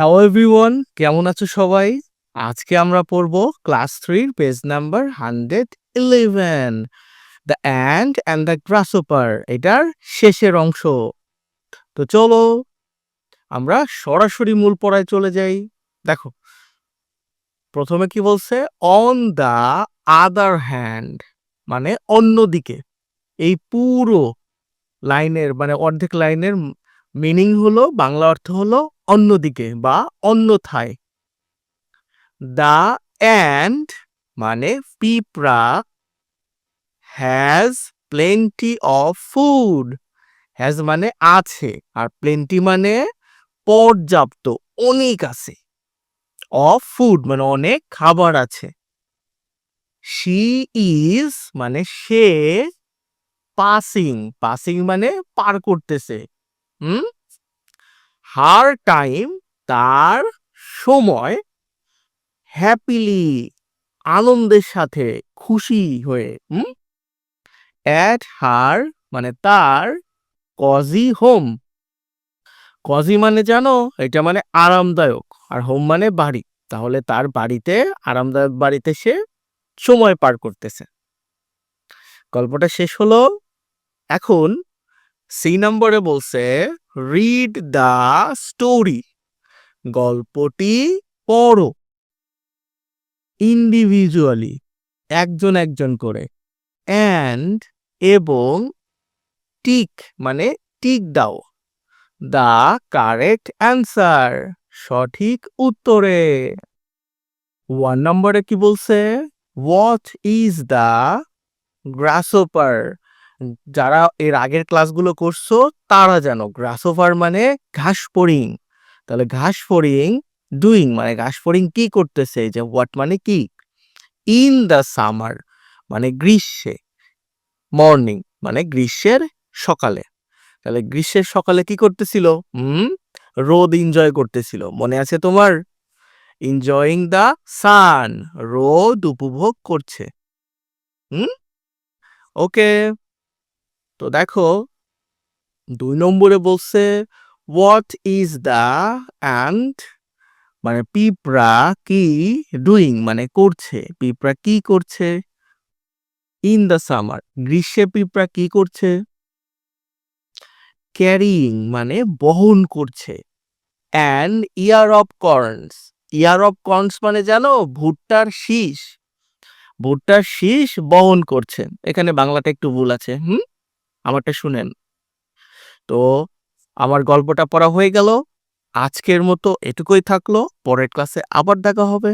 Hello everyone কেমন আছো সবাই? আজকে আমরা পড়ব ক্লাস থ্রির page number hundred eleven the ant and the grasshopper এটার শেষের অংশ। তো চলো, আমরা সরাসরি মূল পড়ায় চলে যাই। দেখো, প্রথমে কি বলছে? অন দ্য আদার হ্যান্ড মানে অন্যদিকে। এই পুরো লাইনের মানে অর্ধেক লাইনের মিনিং হলো, বাংলা অর্থ হলো অন্যদিকে বা অন্যথায়। দ্য অ্যান্ড মানে পিঁপড়া has plenty of food has মানে আছে আর প্লেন্টি মানে পর্যাপ্ত, অনেক আছে। অফ ফুড মানে অনেক খাবার আছে। শি ইজ মানে সে পাসিং পাসিং মানে পার করতেছে। হুম? হার টাইম তার সময় হ্যাপিলি, আনন্দের সাথে খুশি হয়ে অ্যাট হার মানে তার কজি হোম। কজি মানে জানো, এটা মানে আরামদায়ক। আর হোম মানে বাড়ি। তাহলে তার বাড়িতে, আরামদায়ক বাড়িতে সে সময় পার করতেছে। গল্পটা শেষ হলো। এখন সি নম্বরে বলছে রিড দ্য স্টোরি গল্পটি পড়ো। ইন্ডিভিজুয়ালি একজন একজন করে। অ্যান্ড এবং টিক মানে টিক দাও। দ্য কারেক্ট অ্যান্সার সঠিক উত্তরে। ওয়ান নম্বরে কি বলছে? হোয়াট ইজ দ্য গ্রাসোপার যারা এর আগের ক্লাসগুলো করছ, তারা জানো গ্রাসোভার মানে ঘাস ফড়িং। তাহলে ঘাস ফড়িং ডুইং মানে ঘাস ফড়িং কি করতেছে? যে হোয়াট মানে কি? ইন দ্য সামার মানে গ্রীষ্মে। মর্নিং মানে গ্রীষ্মের সকালে। তাহলে গ্রীষ্মের সকালে কি করতেছিল? হুম? রোদ এনজয় করতেছিল। মনে আছে তোমার? এনজয়িং দ্য সান রোদ উপভোগ করছে। হুম? ওকে তো দেখো, দুই নম্বরে বলছে হোয়াট ইজ দ্য অ্যান্ড মানে পিঁপড়া কি ডুইং মানে করছে। পিঁপড়া কি করছে? ইন দ্য সামার গ্রীষ্মে পিঁপড়া কি করছে? ক্যারিং মানে বহন করছে। And ear of corns ear of corns মানে জানো, ভুট্টার শীষ। ভুট্টার শীষ বহন করছে। এখানে বাংলাটা একটু ভুল আছে, হুম? আমারটা শুনেন। তো আমার গল্পটা পড়া হয়ে গেল। আজকের মতো এটুকুই থাকল। পরের ক্লাসে আবার দেখা হবে।